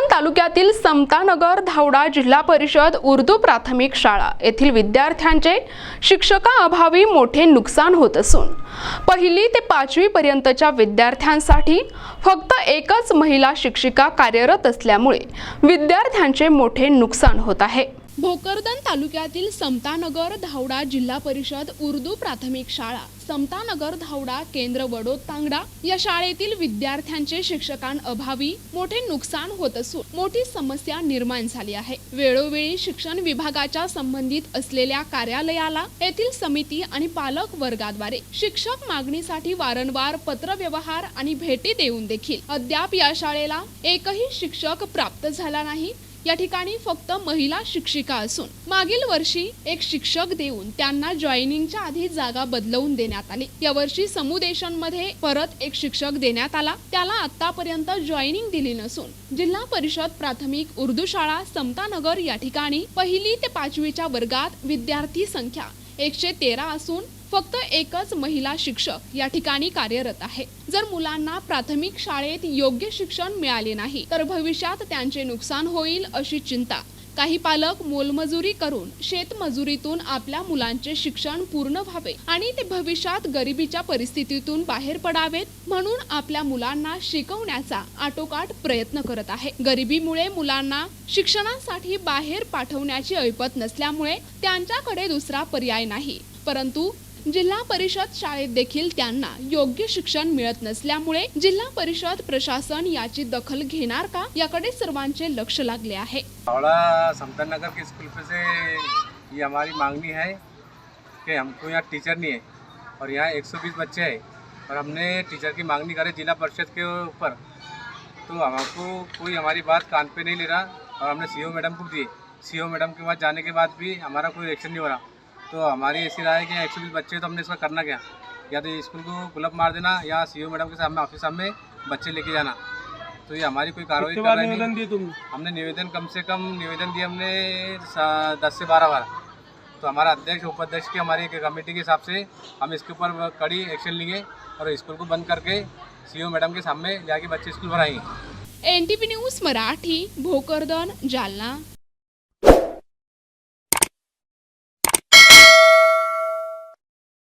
तालुक्यातील समतानगर धावडा जिल्हा परिषद उर्दू प्राथमिक शाळा येथील विद्यार्थ्यांचे शिक्षकाअभावी मोठे नुकसान होत असून पहिली ते पाचवी पर्यंतच्या विद्यार्थ्यांसाठी फक्त एकच महिला शिक्षिका कार्यरत असल्यामुळे विद्यार्थ्यांचे मोठे नुकसान होत आहे. भोकरदन तालुक्यातील समतानगर धावडा जिल्हा परिषद उर्दू प्राथमिक शाळा समतानगर धावडा केंद्र वडोद तांगडा या शाळेतील विद्यार्थ्यांचे शिक्षकांअभावी मोठे नुकसान होत असून मोठी समस्या निर्माण झाली आहे. वेळोवेळी शिक्षण विभागाच्या संबंधित असलेल्या कार्यालयाला येथील समिती आणि पालक वर्गाद्वारे शिक्षक मागणीसाठी वारंवार पत्रव्यवहार आणि भेटी देऊन देखील अद्याप या शाळेला एकही शिक्षक प्राप्त झाला नाही. या ठिकाणी फक्त महिला शिक्षिका असून मागील वर्षी एक शिक्षक देऊन त्यांना जॉईनिंगच्या आधी जागा बदलवून देण्यात आली. यावर्षी समुदेशनमध्ये परत एक शिक्षक देण्यात आला. त्याला आतापर्यंत जॉईनिंग दिली नसून जिल्हा परिषद प्राथमिक उर्दू शाळा समतानगर या ठिकाणी पहिली ते पाचवीच्या वर्गात विद्यार्थी संख्या एकशे तेरा असून फक्त एकच महिला शिक्षक या ठिकाणी कार्यरत आहे. जर मुलांना प्राथमिक शाळेत योग्य शिक्षण मिळाले नाही तर भविष्यात त्यांचे नुकसान होईल अशी चिंता. काही पालक मोलमजुरी करून शेतमजुरीतून आपल्या मुलांचे शिक्षण पूर्ण व्हावे आणि ते भविष्यात गरिबीच्या परिस्थितीतून बाहेर पडावेत म्हणून आपल्या मुलांना शिकवण्याचा आटोकाट प्रयत्न करत आहे. गरिबीमुळे मुलांना शिक्षणासाठी बाहेर पाठवण्याची ऐपत नसल्यामुळे त्यांच्याकडे दुसरा पर्याय नाही. परंतु जिल्हा परिषद शाळेत देखील त्यांना योग्य शिक्षण मिळत नसल्यामुळे जिल्हा परिषद प्रशासन याची दखल घेणार का याकडे सर्वांचे लक्ष लागले आहे. हावड़ा समतन नगर के स्कूल पे से ये हमारी मांगनी है कि हमको यहाँ टीचर नहीं है और यहाँ 120 बच्चे हैं और हमने टीचर की मांगनी करे जिला परिषद के ऊपर। तो हमको कोई हमारी बात कान पे नहीं ले रहा और हमने सीओ मैडम को दिए सीओ मैडम के पास जाने के बाद भी हमारा कोई रिएक्शन नहीं हो रहा। तो हमारी ऐसी राय है कि एक सौ बीस बच्चे तो हमने इसका करना क्या? या तो स्कूल को गुलब मार देना या सीओ मैडम के सामने ऑफ़िस सामने बच्चे लेके जाना। तो ये हमारी कोई कार्रवाई कर निवेदन दिए तुमने हमने निवेदन कम से कम निवेदन दिए हमने दस से बारह बार। तो हमारा अध्यक्ष उपाध्यक्ष की हमारी एक कमेटी के हिसाब से हम इसके ऊपर कड़ी एक्शन लेंगे और स्कूल को बंद करके सीओ मैडम के सामने जाके बच्चे school भराएँगे N T news Marathi Bhokardan Jalna.